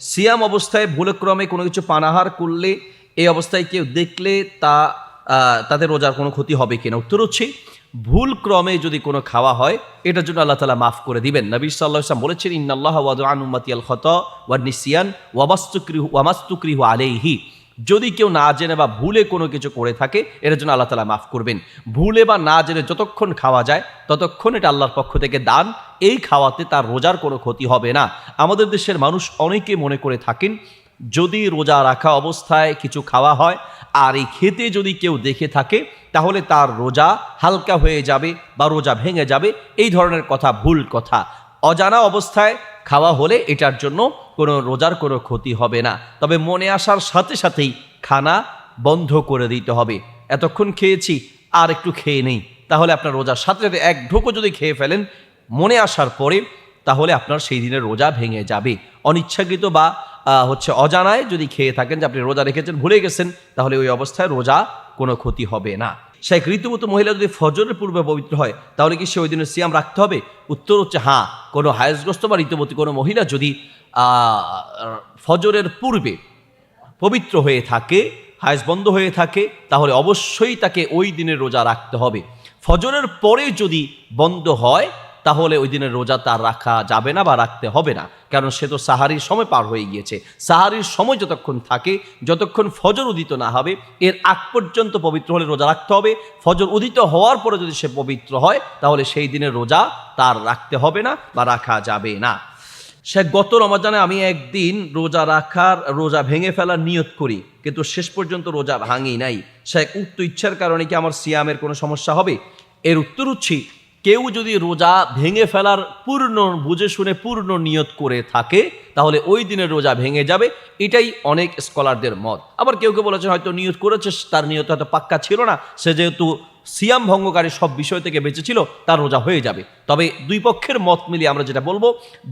সিয়াম অবস্থায় ভুলক্রমে কোনো কিছু পানাহার করলে, এই অবস্থায় কেউ দেখলে তা তাদের রোজার কোনো ক্ষতি হবে কিনা? উত্তর হচ্ছে ভুল ক্রমে যদি কোনো খাওয়া হয়, এটার জন্য আল্লাহ তালা মাফ করে দিবেন। নবী সাল্লাহ ইসলাম বলেছেন, ইন্নাল্লাহ ওয়াদ আনুমাতি আল খত ওয়াদ নিসিয়ান ওয়াবাস্তুক্রিহ ওয়ামাস্তুক্রিহ আলেইহি। যদি কেউ না জেনে বা ভুলে কোনো কিছু করে থাকে এটার জন্য আল্লাহ তালা মাফ করবেন। ভুলে বা না জেনে যতক্ষণ খাওয়া যায়, ততক্ষণ এটা আল্লাহর পক্ষ থেকে দান। এই খাওয়াতে তার রোজার কোনো ক্ষতি হবে না। আমাদের দেশের মানুষ অনেকে মনে করে থাকেন, যদি রোজা রাখা অবস্থায় কিছু খাওয়া হয় আর এই খেতে যদি কেউ দেখে থাকে, তাহলে তার রোজা হালকা হয়ে যাবে বা রোজা ভেঙে যাবে। এই ধরনের কথা ভুল কথা। অজানা অবস্থায় খাওয়া হলে এটার জন্য কোনো রোজার কোনো ক্ষতি হবে না। তবে মনে আসার সাথে সাথেই খানা বন্ধ করে দিতে হবে। এতক্ষণ খেয়েছি, আর একটু খেয়ে নেই। তাহলে আপনার রোজার সাথে সাথে এক ঢোকো যদি খেয়ে ফেলেন, মনে আসার পরে তাহলে আপনার সেই দিনের রোজা ভেঙে যাবে। অনিচ্ছাকৃত বা হচ্ছে অজানায় যদি খেয়ে থাকেন যে আপনি রোজা রেখেছেন, ভুলে গেছেন, তাহলে ওই অবস্থায় রোজা কোনো ক্ষতি হবে না। শেখ ঋতুমতো মহিলা যদি ফজরের পূর্বে পবিত্র হয়, তাহলে কি সে ওই দিনের সিয়াম রাখতে হবে? উত্তর হচ্ছে হ্যাঁ কোনো হায়াসগ্রস্ত বা ঋতুবতী কোনো মহিলা যদি ফজরের পূর্বে পবিত্র হয়ে থাকে হায়াস বন্ধ হয়ে থাকে, তাহলে অবশ্যই তাকে ওই দিনের রোজা রাখতে হবে। ফজরের পরে যদি বন্ধ হয় তাহলে ওই দিনের রোজা তার রাখা যাবে না বা রাখতে হবে না। কারণ সে তো সাহারির সময় পার হয়ে গিয়েছে। সাহারির সময় যতক্ষণ থাকে, যতক্ষণ ফজর উদিত না হবে, এর আগ পর্যন্ত পবিত্র হলে রোজা রাখতে হবে। ফজর উদিত হওয়ার পরে যদি সে পবিত্র হয়, তাহলে সেই দিনের রোজা তার রাখতে হবে না বা রাখা যাবে না। সে গত রমাজানে আমি একদিন রোজা রাখার, রোজা ভেঙে ফেলার নিয়ত করি, কিন্তু শেষ পর্যন্ত রোজা ভাঙি নাই। সে উক্ত ইচ্ছার কারণে কি আমার সিয়ামের কোনো সমস্যা হবে? এর উত্তর হচ্ছে কেউ যদি রোজা ভেঙে ফেলার পূর্ণ বুঝে শুনে পূর্ণ নিয়ত করে থাকে, তাহলে ওই দিনের রোজা ভেঙে যাবে। এটাই অনেক স্কলারদের মত। আবার কেউ কেউ বলেছে হয়তো নিয়ত করেছে, তার নিয়ত হয়তো পাক্কা ছিল না। সে যেহেতু সিয়াম ভঙ্গকারী সব বিষয় থেকে বেঁচেছিল তার রোজা হয়ে যাবে। তবে দুই পক্ষের মত মিলিয়ে আমরা যেটা বলব,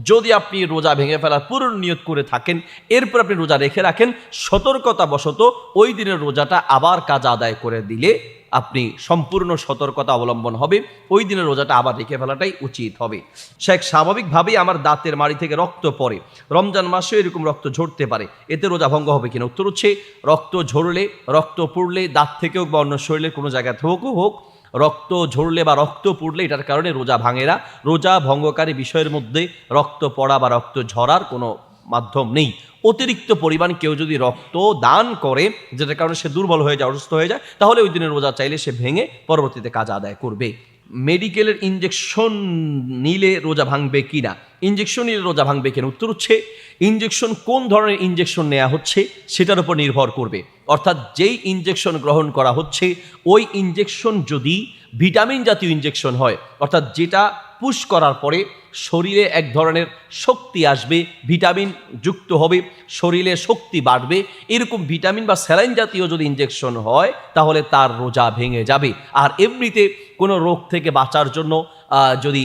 যদি আপনি রোজা ভেঙে ফেলার পূর্ণ নিয়ত করে থাকেন, এরপর আপনি রোজা রেখে রাখেন সতর্কতা বশত ওই দিনের রোজাটা আবার কাজ আদায় করে দিলে আপনি সম্পূর্ণ সতর্কতা অবলম্বন হবে। ওই দিনের রোজাটা আবার রেখে ফেলাটাই উচিত হবে। শেখ, স্বাভাবিকভাবেই আমার দাঁতের মাড়ি থেকে রক্ত পড়ে। রমজান মাসে এরকম রক্ত ঝরতে পারে। এতে রোজা ভঙ্গ হবে কিনা? উত্তর হচ্ছে, রক্ত ঝরলে, রক্ত পড়লে, দাঁত থেকে হোক বা অন্য শরীরের কোনো জায়গাতে হোক হোক, রক্ত ঝরলে বা রক্ত পড়লে এটার কারণে রোজা ভাঙেরা রোজা ভঙ্গকারী বিষয়ের মধ্যে রক্ত পড়া বা রক্ত ঝরার কোনো মাধ্যম নেই। অতিরিক্ত পরিমাণ কেউ যদি রক্ত দান করে, যেটার কারণে সে দুর্বল হয়ে যায়, অসুস্থ হয়ে যায়, তাহলে ওই দিনের রোজা চাইলে সে ভেঙে পরবর্তীতে কাজ আদায় করবে। মেডিকেলের ইঞ্জেকশন নিলে রোজা ভাঙবে কি না ইঞ্জেকশন নিলে রোজা ভাঙবে কিনা? উত্তর হচ্ছে ইঞ্জেকশন কোন ধরনের ইঞ্জেকশন নেওয়া হচ্ছে, সেটার উপর নির্ভর করবে। অর্থাৎ যেই ইঞ্জেকশন গ্রহণ করা হচ্ছে, ওই ইঞ্জেকশন যদি ভিটামিন জাতীয় ইঞ্জেকশন হয়, অর্থাৎ যেটা পুশ করার পরে শরীরে এক ধরনের শক্তি আসবে, ভিটামিন যুক্ত হবে, শরীরে শক্তি বাড়বে। এরকম ভিটামিন বা স্যালাইন জাতীয় যদি ইঞ্জেকশন হয়, তাহলে তার রোজা ভেঙে যাবে। আর এমনিতে কোনো রোগ থেকে বাঁচার জন্য যদি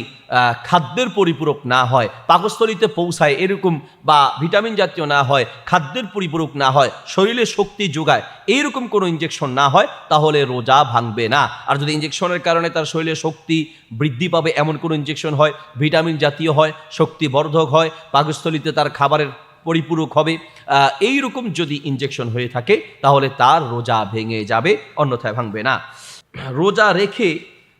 খাদ্যের পরিপূরক না হয় পাকস্থলিতে পৌঁছায় এরকম বা ভিটামিন জাতীয় না হয় খাদ্যের পরিপূরক না হয় শরীরে শক্তি যোগায় এইরকম কোনো ইঞ্জেকশন না হয় তাহলে রোজা ভাঙবে না। আর যদি ইঞ্জেকশনের কারণে তার শরীরে শক্তি বৃদ্ধি পাবে এমন কোনো ইঞ্জেকশন হয় ভিটামিন জাতীয় হয় শক্তিবর্ধক হয় পাকস্থলিতে তার খাবারের পরিপূরক হবে আহ, এইরকম যদি ইঞ্জেকশন হয়ে থাকে তাহলে তার রোজা ভেঙে যাবে অন্যথায় ভাঙবে না। রোজা রেখে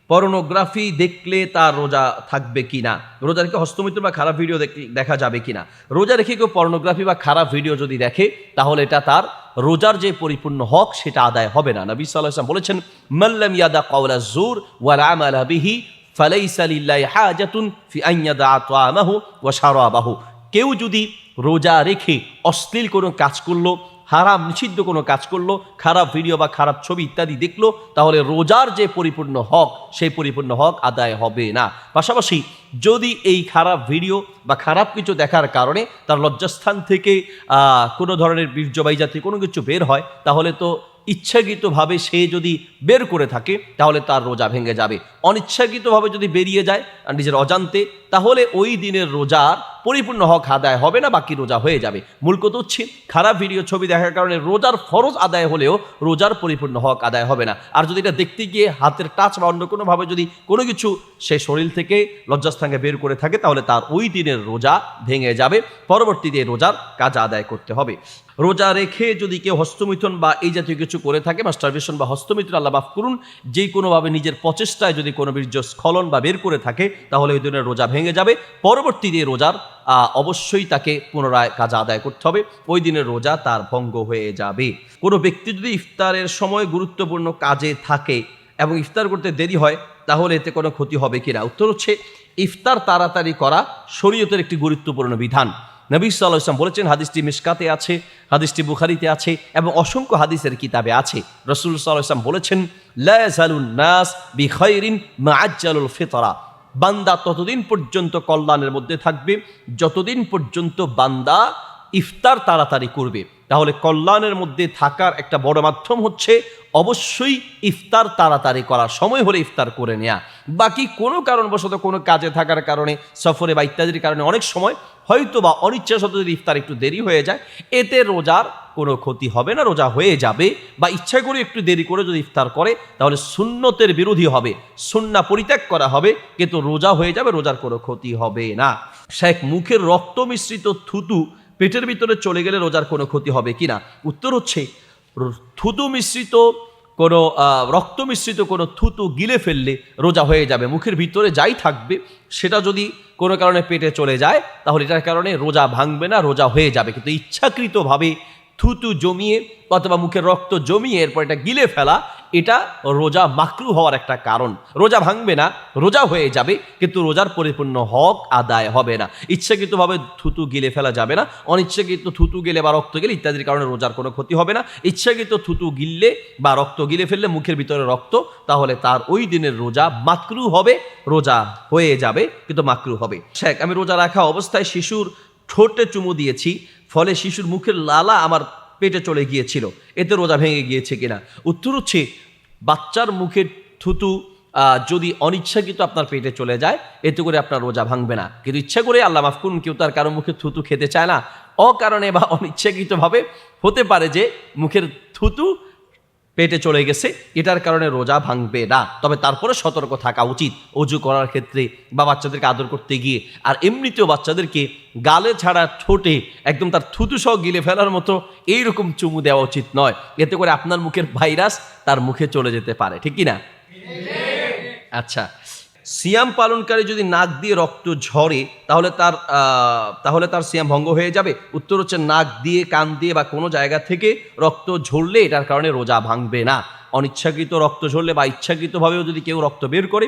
পর্নোগ্রাফি দেখলে তার রোজা থাকবে কি না রোজা রেখে হস্তমিত্র বা খারাপ ভিডিও দেখ- যাবে কি না রোজা রেখে কেউ পর্নোগ্রাফি বা খারাপ ভিডিও যদি দেখে, তাহলে এটা তার রোজার যে পরিপূর্ণ হক, সেটা আদায় হবে না। নবী সাল্লাহ বলেছেন মাল্লাম ইয়াদা কাওলা জুর ওয়াল আমালা বিহি, ফালাইসা লিল্লাহি হাজাতুন ফি আন ইয়াদা তাআমাহু ওয়া শারাবাহু। কেউ যদি রোজা রেখে অশ্লীল কোনো কাজ করল হারাম, নিষিদ্ধ কোনো কাজ করল, খারাপ ভিডিও বা খারাপ ছবি ইত্যাদি দেখল, তাহলে রোজার যে পরিপূর্ণ হক, সেই পরিপূর্ণ হক আদায় হবে না। পাশাপাশি যদি এই খারাপ ভিডিও বা খারাপ কিছু দেখার কারণে তার লজ্জাস্থান থেকে কোনো ধরনের বীর্যবাহী জাতীয় কোনো কিছু বের হয়, তাহলে তো ইচ্ছাকৃতভাবে সে যদি বের করে থাকে, তাহলে তার রোজা ভেঙে যাবে। অনিচ্ছাকৃতভাবে যদি বেরিয়ে যায় নিজের অজান্তে, তাহলে ওই দিনের রোজার পরিপূর্ণ হক আদায় হবে না, বাকি রোজা হয়ে যাবে। মূল কথা হচ্ছে, খারাপ ভিডিও ছবি দেখার কারণে রোজার ফরজ আদায় হলেও রোজার পরিপূর্ণ হক আদায় হবে না। আর যদি এটা দেখতে গিয়ে হাতের টাচ বা অন্য কোনোভাবে যদি কোনো কিছু সে শরীর থেকে লজ্জাস্থানকে বের করে থাকে, তাহলে তার ওই দিনের রোজা ভেঙে যাবে। পরবর্তীতে রোজার কাজ আদায় করতে হবে। রোজা রেখে যদি কেউ হস্তমিথন বা এই জাতীয় কিছু করে থাকে মাস্টারবেশন বা হস্তমিথন, আল্লাহ মাফ করুন যে কোনোভাবে নিজের প্রচেষ্টায় যদি কোনো বীর্য স্খলন বা বের করে থাকে, তাহলে ওই দিনের রোজা ভেঙে যাবে। পরবর্তীতে রোজার অবশ্যই তাকে পুনরায় কাজ আদায় করতে হবে। ওই দিনের রোজা তার ভঙ্গ হয়ে যাবে। কোনো ব্যক্তি যদি ইফতারের সময় গুরুত্বপূর্ণ কাজে থাকে এবং ইফতার করতে দেরি হয়, তাহলে এতে কোনো ক্ষতি হবে কিনা? উত্তর হচ্ছে ইফতার তাড়াতাড়ি করা শরীয়তের একটি গুরুত্বপূর্ণ বিধান। নবী সাল্লাহ ইসলাম বলেছেন, হাদিসটি মিসকাতে আছে, হাদিসটি বুখারিতে আছে এবং অসংখ্য হাদিসের কিতাবে আছে। রসুল সাল্লাহ ইসলাম বলেছেন লায়াজালুন নাস বি খৈরিন মাআজ্জালুল ফিতরা। বান্দা ততদিন পর্যন্ত কল্যাণের মধ্যে থাকবে, যতদিন পর্যন্ত বান্দা ইফতার তাড়াতাড়ি করবে। তাহলে কল্যাণের মধ্যে থাকার একটা বড় মাধ্যম হচ্ছে অবশ্যই ইফতার তাড়াতাড়ি করার। সময় হলে ইফতার করে নেয়া। বাকি কোনো কারণবশত কোনো কাজে থাকার কারণে, সফরে বা ইত্যাদির কারণে অনেক সময় হয়তো বা অনিচ্ছাশত যদি ইফতার একটু দেরি হয়ে যায়, এতে রোজার কোনো ক্ষতি হবে না, রোজা হয়ে যাবে বা ইচ্ছা করে একটু দেরি করে যদি ইফতার করে, তাহলে সুন্নতের বিরোধী হবে। সুন্না পরিত্যাগ করা হবে, কিন্তু রোজা হয়ে যাবে, রোজার কোনো ক্ষতি হবে না। শেখ মুখের রক্ত মিশ্রিত থুতু পেটের ভিতরে চলে গেলে রোজার কোনো ক্ষতি হবে কি না উত্তর হচ্ছে, থুতু মিশ্রিত কোনো রক্ত মিশ্রিত কোনো থুতু গিলে ফেললে রোজা হয়ে যাবে। মুখের ভিতরে যাই থাকবে, সেটা যদি কোনো কারণে পেটে চলে যায়, তাহলে এটার কারণে রোজা ভাঙবে না, রোজা হয়ে যাবে। কিন্তু ইচ্ছাকৃতভাবে থুতু জমিয়ে অথবা মুখের রক্ত জমিয়ে এরপর এটা গিলে ফেলা, এটা রোজা মাকরু হওয়ার একটা কারণ। রোজা ভাঙবে না, রোজা হয়ে যাবে, কিন্তু রোজার পরিপূর্ণ হক আদায় হবে না। ইচ্ছাকৃতভাবে থুতু গিলে ফেলা যাবে না, অনিচ্ছাকৃত থুতু গেলে বা রক্ত গেলে ইত্যাদির কারণে রোজার কোনো ক্ষতি হবে না। ইচ্ছাকৃত থুতু গিললে বা রক্ত গিলে ফেললে মুখের ভিতরে রক্ত, তাহলে তার ওই দিনের রোজা মাকরু হবে, রোজা হয়ে যাবে, কিন্তু মাকরু হবে। শেখ, আমি রোজা রাখা অবস্থায় শিশুর ঠোঁটে চুমু দিয়েছি ফলে শিশুর মুখের লালা আমার পেটে চলে গিয়েছিল। এতে রোজা ভেঙে গিয়েছে কিনা? উত্তর হচ্ছে, বাচ্চার মুখের থুতু যদি অনিচ্ছাকৃত আপনার পেটে চলে যায়, এতে করে আপনার রোজা ভাঙবে না। কিন্তু ইচ্ছা করে আল্লাহ মাফ করুন, কেউ তার কারও মুখে থুতু খেতে চায় না। অকারণে বা অনিচ্ছাকৃতভাবে হতে পারে যে, মুখের থুতু পেটে চলে গেছে এটার কারণে রোজা ভাঙবে না। তবে তারপরে সতর্ক থাকা উচিত। অজু করার ক্ষেত্রে বা বাচ্চাদেরকে আদর করতে গিয়ে। আর এমনিতেও বাচ্চাদেরকে গালে ছাড়া ঠোঁটে একদম তার থুতু সহ গিলে ফেলার মতো এইরকম চুমু দেওয়া উচিত নয়। এতে করে আপনার মুখের ভাইরাস তার মুখে চলে যেতে পারে। ঠিক কি না? আচ্ছা। সিয়াম পালনকারী যদি নাক দিয়ে রক্ত ঝরে, তাহলে তার তাহলে তার সিয়াম ভঙ্গ হয়ে যাবে। উত্তর হচ্ছে নাক দিয়ে, কান দিয়ে বা কোনো জায়গা থেকে রক্ত ঝরলে এটার কারণে রোজা ভাঙবে না। অনিচ্ছাকৃত রক্ত ঝরলে বা ইচ্ছাকৃতভাবেও যদি কেউ রক্ত বের করে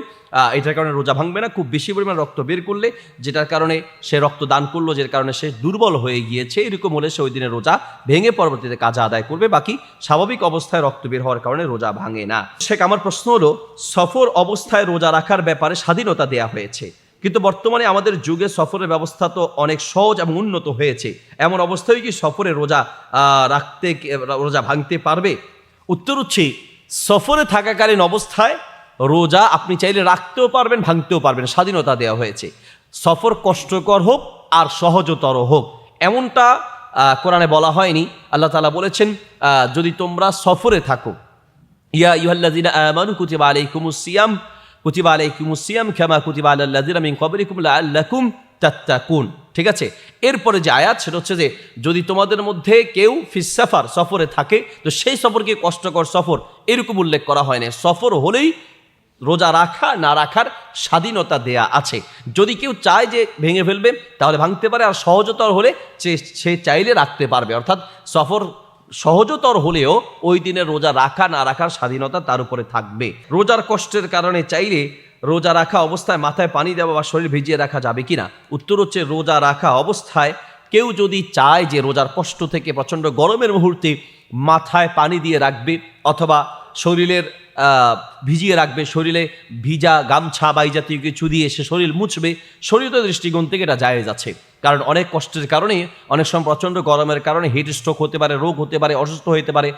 এটার কারণে রোজা ভাঙবে না। খুব বেশি পরিমাণ রক্ত বের করলে যেটার কারণে সে রক্ত দান করল, যের কারণে সে দুর্বল হয়ে গিয়েছে, এরকম হলে সে ওই দিনে রোজা ভেঙে পরবর্তীতে কাজা আদায় করবে। বাকি স্বাভাবিক অবস্থায় রক্ত বের হওয়ার কারণে রোজা ভাঙে না। শেখ, আমার প্রশ্ন হলো, সফর অবস্থায় রোজা রাখার ব্যাপারে স্বাধীনতা দেয়া হয়েছে। কিন্তু বর্তমানে আমাদের যুগে সফরের ব্যবস্থা তো অনেক সহজ এবং উন্নত হয়েছে। এমন অবস্থায় কি সফরে রোজা রাখতে, রোজা ভাঙতে পারবে? উত্তর হচ্ছে সফরে থাকাকালীন অবস্থায় রোজা আপনি চাইলে রাখতেও পারবেন, ভাঙতেও পারবেন, স্বাধীনতা দেওয়া হয়েছে। সফর কষ্টকর হোক আর সহজতর হোক, এমনটা কোরআনে বলা হয়নি। আল্লাহ তালা বলেছেন যদি তোমরা সফরে থাকো, ইয়া ইউহাল্লাযিনা আমানু কুতিবা আলাইকুমুস সিয়াম, কুতিবা আলাইকুমুস সিয়াম কামা কুতিবা মিন ক্বাবলিকুম লাআল্লাকুম তাত্তাকুন, ঠিক আছে? এরপরে যে আয়াত, সেটা হচ্ছে যে, যদি তোমাদের মধ্যে কেউ ফিস সাফার থাকে, তো সেই সফরকে কষ্টকর সফর, এরকম উল্লেখ করা হয় না। সফর হলেই রোজা রাখা, না রাখার স্বাধীনতা দেয়া আছে। যদি কেউ চায় যে ভেঙে ফেলবে, তাহলে ভাঙতে পারে, আর সহজতর হলে সে চাইলে রাখতে পারবে। অর্থাৎ সফর সহজতর হলেও ওই দিনে রোজা রাখা, না রাখার স্বাধীনতা তার উপরে থাকবে। রোজার কষ্টের কারণে চাইলে রোজা রাখা অবস্থায় মাথায় পানি দেওয়া বা শরীর ভিজিয়ে রাখা যাবে কিনা উত্তর হচ্ছে রোজা রাখা অবস্থায় কেউ যদি চায় যে রোজার কষ্ট থেকে প্রচণ্ড গরমের মুহূর্তে মাথায় পানি দিয়ে রাখবে অথবা শরীরের ভিজিয়ে রাখবে, শরীরে ভিজা গামছা বা জাতীয় কিছু দিয়ে সে শরীর মুছবে শরীরের দৃষ্টিকোণ থেকে এটা জায়েজ আছে। কারণ অনেক কষ্টের কারণে, অনেক সময় প্রচণ্ড গরমের কারণে হিট স্ট্রোক হতে পারে, রোগ হতে পারে, অসুস্থ হতে পারে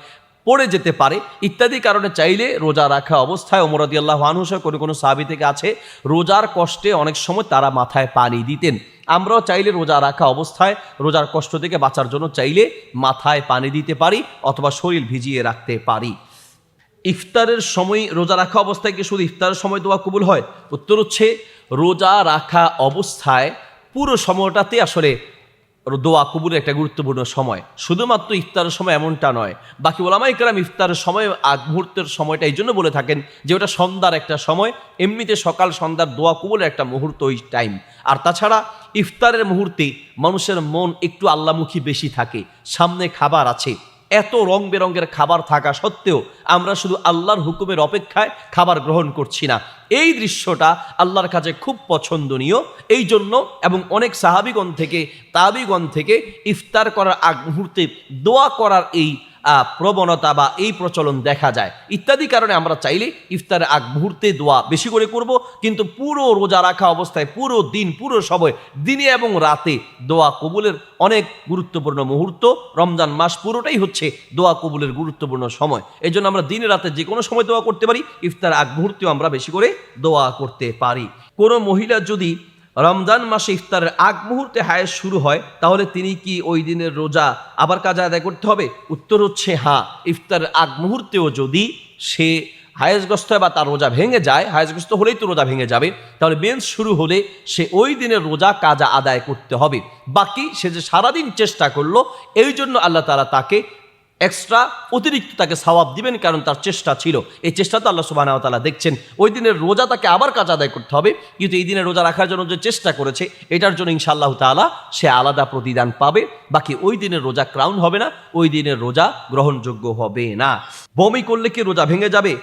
পড়ে যেতে পারে। ইত্যাদি কারণে চাইলে রোজা রাখা অবস্থায় ওমরাদি আল্লাহ আনহুসা কোনো কোনো সাহাবি থেকে আছে, রোজার কষ্টে অনেক সময় তারা মাথায় পানি দিতেন। আমরাও চাইলে রোজা রাখা অবস্থায় রোজার কষ্ট থেকে বাঁচার জন্য চাইলে মাথায় পানি দিতে পারি অথবা শরীর ভিজিয়ে রাখতে পারি। ইফতারের সময় রোজা রাখা অবস্থায় কি শুধু ইফতারের সময় দোয়া কবুল হয়? উত্তর হচ্ছে, রোজা রাখা অবস্থায় পুরো সময়টাতে আসলে দোয়া কবুলের একটা গুরুত্বপূর্ণ সময়। শুধুমাত্র ইফতারের সময় এমনটা নয়, বাকি ওলামাই কেরাম ইফতারের সময় আগ মুহূর্তের সময়টা এই জন্য বলে থাকেন যে ওটা সন্ধ্যার একটা সময়, এমনিতে সকাল সন্ধ্যার দোয়া কবুলের একটা মুহূর্ত ওই টাইম। আর তাছাড়া ইফতারের মুহূর্তে মানুষের মন একটু আল্লামুখী বেশি থাকে, সামনে খাবার আছে এত রং বেরঙের খাবার থাকা সত্ত্বেও আমরা শুধু আল্লাহর হুকুমের অপেক্ষায় খাবার গ্রহণ করছি না। এই দৃশ্যটা আল্লাহর কাছে খুব পছন্দনীয়। এই জন্য এবং অনেক সাহাবিগণ থেকে, তাবিগণ থেকে ইফতার করার আগ মুহূর্তে দোয়া করার এই প্রবণতা বা এই প্রচলন দেখা যায়। ইত্যাদি কারণে আমরা চাইলে ইফতারের আগ মুহূর্তে দোয়া বেশি করে করব, কিন্তু পুরো রোজা রাখা অবস্থায়, পুরো দিন, পুরো সময়, দিনে এবং রাতে দোয়া কবুলের অনেক গুরুত্বপূর্ণ মুহূর্ত। রমজান মাস পুরোটাই হচ্ছে দোয়া কবুলের গুরুত্বপূর্ণ সময়। এই জন্য আমরা দিনে রাতে যে কোনো সময় দোয়া করতে পারি, ইফতার আগ মুহূর্তেও আমরা বেশি করে দোয়া করতে পারি। কোনো মহিলা যদি রমজান মাসে ইফতারের আগ মুহূর্তে হায়েস শুরু হয়, তাহলে তিনি কি ওই দিনের রোজা আবার কাজা আদায় করতে হবে? উত্তর হচ্ছে হ্যাঁ। ইফতারের আগ মুহূর্তেও যদি সে হায়েসগ্রস্ত হয় বা তার রোজা ভেঙে যায়, হায়েসগ্রস্ত হলেই তো রোজা ভেঙে যাবে, তাহলে বেঞ্চ শুরু হলে সে ওই দিনের রোজা কাজা আদায় করতে হবে। বাকি সে যে সারাদিন চেষ্টা করল, এই জন্য আল্লাহ তালা তাকে এক্সট্রা অতিরিক্ত তাকে সওয়াব দিবেন কারণ তার চেষ্টা ছিল। এই চেষ্টা তো আল্লাহ সুবাহ তালা দেখছেন। ওই দিনের রোজা তাকে আবার কাজ আদায় করতে হবে। কিন্তু এই দিনের রোজা রাখার জন্য যে চেষ্টা করেছে, এটার জন্য ইনশাআল্লাহ তাআলা সে আলাদা প্রতিদান পাবে। বাকি ওই দিনের রোজা ক্রাউন হবে না, ওই দিনের রোজা গ্রহণযোগ্য হবে না। বমি করলে কি রোজা ভেঙে যাবে?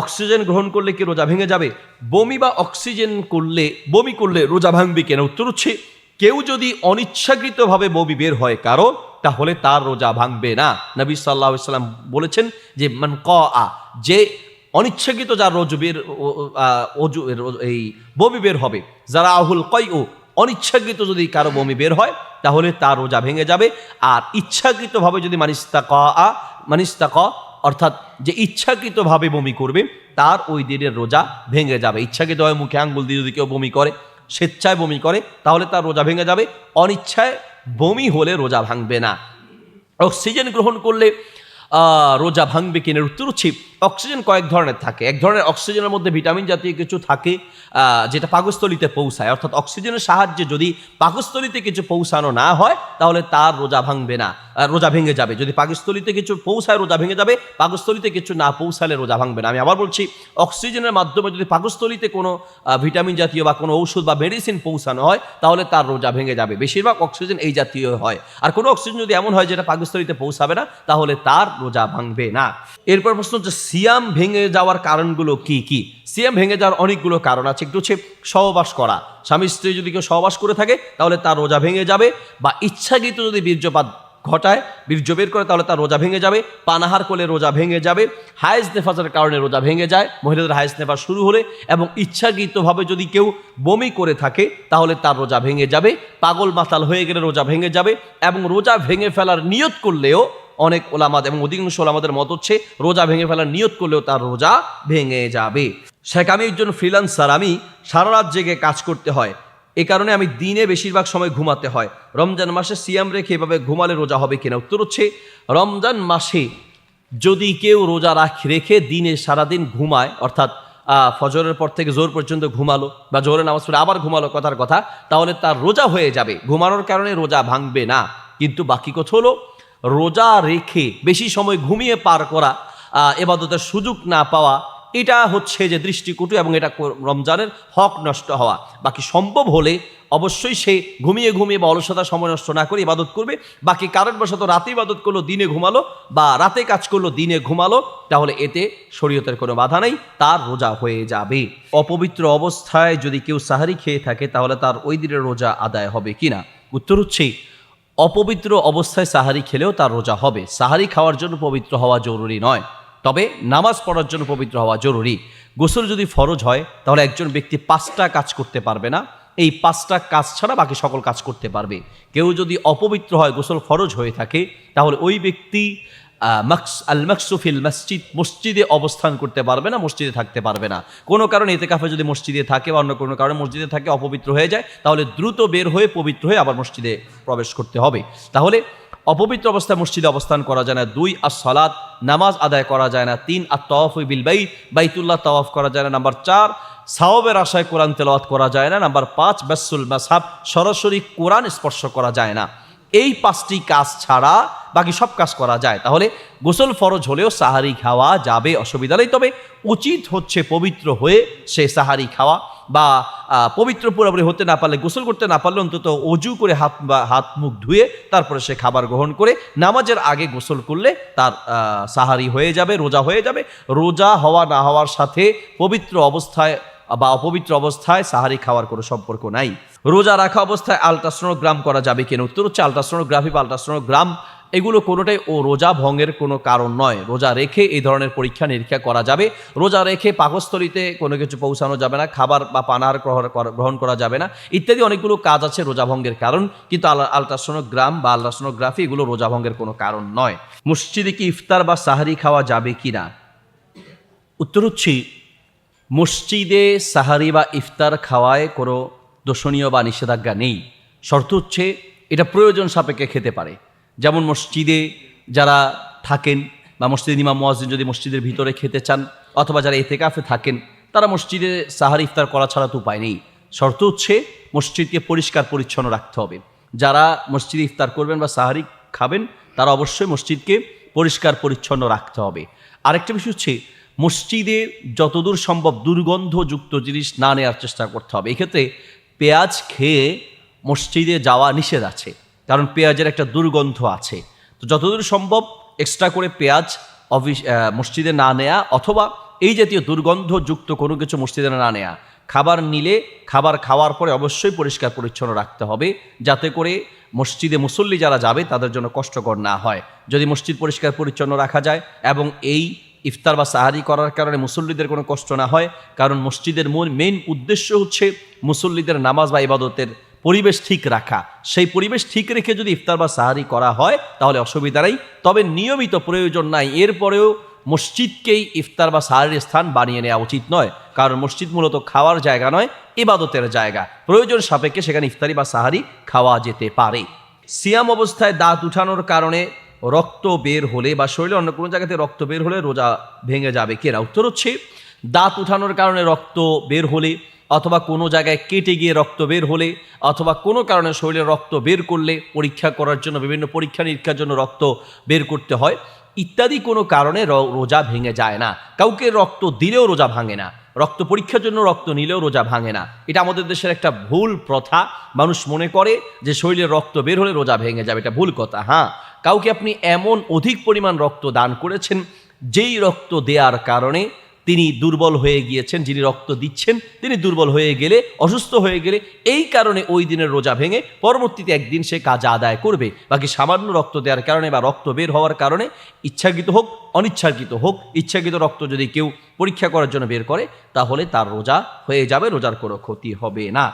অক্সিজেন গ্রহণ করলে কি রোজা ভেঙে যাবে? বমি বা অক্সিজেন করলে, বমি করলে রোজা ভাঙবে কেন? উত্তর হচ্ছে কেউ যদি অনিচ্ছাকৃতভাবে বমি বের হয় কারও তাহলে তার রোজা ভাঙবে না। নবী সাল্লাহ সাল্লাম বলেছেন যে মান ক আ যে অনিচ্ছাকৃত যার রোজ বের ও- ও- আহ, অজু এই বমি বের হবে। যারা আহুল কয় ও অনিচ্ছাকৃত যদি কারও বমি বের হয় তাহলে তার রোজা ভেঙে যাবে। আর ইচ্ছাকৃতভাবে যদি মানিস্তা ক আ মানিস্তা ক অর্থাৎ যে ইচ্ছাকৃতভাবে বমি করবে তার ওই দিনের রোজা ভেঙে যাবে। ইচ্ছাকৃতভাবে মুখে আঙ্গুল দিয়ে যদি কেউ বমি করে স্বেচ্ছায় বমি করে, তাহলে তার রোজা ভেঙে যাবে। অনিচ্ছায় বমি হলে রোজা ভাঙবে না। অক্সিজেন গ্রহণ করলে রোজা ভাঙবে কিনে উত্তর অক্সিজেন কয়েক ধরনের থাকে। এক ধরনের অক্সিজেনের মধ্যে ভিটামিন জাতীয় কিছু থাকে যেটা পাকস্থলিতে পৌঁছায়। অর্থাৎ অক্সিজেনের সাহায্যে যদি পাকস্থলিতে কিছু পৌঁছানো না হয়, তাহলে তার রোজা ভাঙবে না রোজা ভেঙে যাবে। যদি পাকস্থলিতে কিছু পৌঁছায়, রোজা ভেঙে যাবে, পাকস্থলিতে কিছু না পৌঁছালে রোজা ভাঙবে না। আমি আবার বলছি, অক্সিজেনের মাধ্যমে যদি পাকস্থলিতে কোনো ভিটামিন জাতীয় বা কোনো ঔষধ বা মেডিসিন পৌঁছানো হয়, তাহলে তার রোজা ভেঙে যাবে। বেশিরভাগ অক্সিজেন এই জাতীয় হয়। আর কোনো অক্সিজেন যদি এমন হয় যেটা পাকস্থলিতে পৌঁছাবে না, তাহলে তার রোজা ভাঙবে না। এরপর প্রশ্ন হচ্ছে সিয়াম ভেঙে যাওয়ার কারণগুলো কি কি? সিয়াম ভেঙে যাওয়ার অনেকগুলো কারণ আছে। একটু হচ্ছে সহবাস করা। স্বামী স্ত্রী যদি কেউ সহবাস করে থাকে, তাহলে তার রোজা ভেঙে যাবে বা ইচ্ছাকৃত যদি বীর্যপাত ঘটায়, বীর্য বের করে, তাহলে তার রোজা ভেঙে যাবে, পানাহার করলে রোজা ভেঙে যাবে, হায়েস নেফাজের কারণে রোজা ভেঙে যায়, মহিলাদের হায়েজ নেফাজ শুরু হলে এবং ইচ্ছাকৃতভাবে যদি কেউ বমি করে থাকে, তাহলে তার রোজা ভেঙে যাবে, পাগল মাতাল হয়ে গেলে রোজা ভেঙে যাবে এবং রোজা ভেঙে ফেলার নিয়ত করলেও অনেক ওলামাদ এবং অধিকাংশ ওলামাদের মত হচ্ছে, রোজা ভেঙে ফেলার নিয়ত করলেও তার রোজা ভেঙে যাবে। শেখ, আমি একজন ফ্রিলান্সার আমি সারা রাত জেগে কাজ করতে হয়। এ কারণে আমি দিনে বেশিরভাগ সময় ঘুমাতে হয়। রমজান মাসে সিয়াম রেখে এভাবে ঘুমালে রোজা হবে কিনা? উত্তর হচ্ছে, রমজান মাসে যদি কেউ রোজা রাখ, রেখে দিনে সারাদিন ঘুমায়, অর্থাৎ ফজরের পর থেকে জোর পর্যন্ত ঘুমালো বা জোরে নামাজ পড়ে আবার ঘুমালো কথার কথা, তাহলে তার রোজা হয়ে যাবে। ঘুমানোর কারণে রোজা ভাঙবে না। কিন্তু বাকি কথা হলো রোজা রেখে বেশি সময় ঘুমিয়ে পার করা এবাদতের সুযোগ না পাওয়া, এটা হচ্ছে যে দৃষ্টিকটু এবং এটা রমজানের হক নষ্ট হওয়া। বাকি সম্ভব হলে অবশ্যই সে ঘুমিয়ে ঘুমিয়ে বা অলসতা, সময় নষ্ট না করে ইবাদত করবে। বাকি কারণবশত রাতে ইবাদত করল, দিনে ঘুমালো বা রাতে কাজ করল, দিনে ঘুমালো, তাহলে এতে শরীয়তের কোনো বাধা নেই, তার রোজা হয়ে যাবে। অপবিত্র অবস্থায় যদি কেউ সাহারি খেয়ে থাকে, তাহলে তার ওই দিনের রোজা আদায় হবে কিনা? উত্তর হচ্ছে অপবিত্র অবস্থায় সাহারি খেলেও তার রোজা হবে। সাহারি খাওয়ার জন্য পবিত্র হওয়া জরুরি নয়। তবে নামাজ পড়ার জন্য পবিত্র হওয়া জরুরি। গোসল যদি ফরজ হয়, তাহলে একজন ব্যক্তি পাঁচটা কাজ করতে পারবে না। এই পাঁচটা কাজ ছাড়া বাকি সকল কাজ করতে পারবে। কেউ যদি অপবিত্র হয়, গোসল ফরজ হয়ে থাকে, তাহলে ওই ব্যক্তি আল মাকসুফিল মসজিদ, মসজিদে অবস্থান করতে পারবে না, মসজিদে থাকতে পারবে না। কোনো কারণে এতে কাফে যদি মসজিদে থাকে বা অন্য কোনো কারণে মসজিদে থাকে, অপবিত্র হয়ে যায়, তাহলে দ্রুত বের হয়ে পবিত্র হয়ে আবার মসজিদে প্রবেশ করতে হবে। তাহলে অপবিত্র অবস্থায় মসজিদে অবস্থান করা যায় না। দুই আর সলাৎ নামাজ আদায় করা যায় না। তিন আর তওয়াফ বিল বাই বাইতুল্লাহ তওয়াফ করা যায় না। নাম্বার চার সাওবের আশায় কোরআন তেলাওয়াত করা যায় না। নাম্বার পাঁচ বাসুল মাসাব সরাসরি কোরআন স্পর্শ করা যায় না। এই পাঁচটি কাজ ছাড়া বাকি সব কাজ করা যায়। তাহলে গোসল ফরজ হলেও সাহারি খাওয়া যাবে, অসুবিধা নেই। তবে উচিত হচ্ছে পবিত্র হয়ে সে সাহারি খাওয়া বা পবিত্র পুরোপুরি হতে না পারলে, গোসল করতে না পারলে অন্তত অজু করে হাত বা, হাত মুখ ধুয়ে তারপরে সে খাবার গ্রহণ করে নামাজের আগে গোসল করলে তার সাহারি হয়ে যাবে, রোজা হয়ে যাবে। রোজা হওয়া না হওয়ার সাথে পবিত্র অবস্থায় বা অপবিত্র অবস্থায় সাহারি খাওয়ার কোনো সম্পর্ক নাই। রোজা রাখা অবস্থায় আলট্রাসোনোগ্রাম করা যাবে কিনা? উত্তর হচ্ছে আলট্রাসোনোগ্রাফি বা আলট্রাসোনোগ্রাম এগুলো কোনোটাই ও রোজা ভঙ্গের কোনো কারণ নয়। রোজা রেখে এই ধরনের পরীক্ষা নিরীক্ষা করা যাবে। রোজা রেখে পাকস্থলিতে কোনো কিছু পৌঁছানো যাবে না, খাবার বা পানাহার গ্রহণ করা- যাবে না। ইত্যাদি অনেকগুলো কাজ আছে রোজা ভঙ্গের কারণ, কিন্তু আল- আলট্রাসোনোগ্রাম বা আলট্রাসোনোগ্রাফি এগুলো রোজা ভঙ্গের কোনো কারণ নয়। মসজিদে কি ইফতার বা সাহারি খাওয়া যাবে কিনা উত্তর হচ্ছে, মসজিদে সাহারি বা ইফতার খাওয়ায় কোনো দোষণীয় বা নিষেধাজ্ঞা নেই। শর্ত হচ্ছে, এটা প্রয়োজন সাপেক্ষে খেতে পারে। যেমন মসজিদে যারা থাকেন বা মসজিদ ইমাম মোয়াজিন যদি মসজিদের ভিতরে খেতে চান অথবা যারা এতে কাফে থাকেন, তারা মসজিদে সাহারি ইফতার করা ছাড়া তো উপায় নেই। শর্ত হচ্ছে মসজিদকে পরিষ্কার পরিচ্ছন্ন রাখতে হবে। যারা মসজিদে ইফতার করবেন বা সাহারি খাবেন, তারা অবশ্যই মসজিদকে পরিষ্কার পরিচ্ছন্ন রাখতে হবে। আরেকটা বিষয় হচ্ছে মসজিদে যতদূর সম্ভব দুর্গন্ধযুক্ত জিনিস না নেওয়ার চেষ্টা করতে হবে। এক্ষেত্রে পেঁয়াজ খেয়ে মসজিদে যাওয়া নিষেধ আছে। কারণ পেঁয়াজের একটা দুর্গন্ধ আছে। তো যতদূর সম্ভব এক্সট্রা করে পেঁয়াজ অফিস মসজিদে না নেয়া অথবা এই জাতীয় দুর্গন্ধযুক্ত কোনো কিছু মসজিদে না নেয়া। খাবার নিলে খাবার খাওয়ার পরে অবশ্যই পরিষ্কার পরিচ্ছন্ন রাখতে হবে যাতে করে মসজিদে মুসল্লি যারা যাবে তাদের জন্য কষ্টকর না হয়। যদি মসজিদ পরিষ্কার পরিচ্ছন্ন রাখা যায় এবং এই ইফতার বা সাহারি করার কারণে মুসল্লিদের কোনো কষ্ট না হয়, কারণ মসজিদের মূল মেইন উদ্দেশ্য হচ্ছে মুসল্লিদের নামাজ বা ইবাদতের পরিবেশ ঠিক রাখা। সেই পরিবেশ ঠিক রেখে যদি ইফতার বা সাহারি করা হয়, তাহলে অসুবিধা নেই। তবে নিয়মিত প্রয়োজন নাই। এরপরেও মসজিদকেই ইফতার বা সাহারির স্থান বানিয়ে নেওয়া উচিত নয়। কারণ মসজিদ মূলত খাওয়ার জায়গা নয়, ইবাদতের জায়গা। প্রয়োজন সাপেক্ষে সেখানে ইফতারি বা সাহারি খাওয়া যেতে পারে। সিয়াম অবস্থায় দাঁত উঠানোর কারণে রক্ত বের হলে বা শরীরে অন্য কোনো জায়গাতে রক্ত বের হলে রোজা ভেঙে যাবে। কেরা উত্তর হচ্ছে, দাঁত উঠানোর কারণে রক্ত বের হলে অথবা কোনো জায়গায় কেটে গিয়ে রক্ত বের হলে অথবা কোনো কারণে শরীরে রক্ত বের করলে পরীক্ষা করার জন্য, বিভিন্ন পরীক্ষা নিরীক্ষার জন্য রক্ত বের করতে হয়। ইত্যাদি কোনো কারণে রোজা ভেঙে যায় না। কাউকে রক্ত দিলেও রোজা ভাঙে না। রক্ত পরীক্ষার জন্য রক্ত নিলেও রোজা ভাঙে না। এটা আমাদের দেশের একটা ভুল প্রথা। মানুষ মনে করে যে শরীরে রক্ত বের হলে রোজা ভেঙে যাবে। এটা ভুল কথা হ্যাঁ। কাউকে আপনি এমন অধিক পরিমাণ রক্ত দান করেছেন, যেই রক্ত দেওয়ার কারণে তিনি দুর্বল হয়ে গিয়েছেন, যিনি রক্ত দিচ্ছেন, তিনি দুর্বল হয়ে গেলে, অসুস্থ হয়ে গেলে, এই কারণে ওই দিনের রোজা ভেঙে পরবর্তীতে একদিন সে কাজ আদায় করবে। বাকি সামান্য রক্ত দেওয়ার কারণে বা রক্ত বের হওয়ার কারণে ইচ্ছাকৃত হোক, অনিচ্ছাকৃত হোক, ইচ্ছাকৃত রক্ত যদি কেউ পরীক্ষা করার জন্য বের করে, তাহলে তার রোজা হয়ে যাবে, রোজার কোনো ক্ষতি হবে না।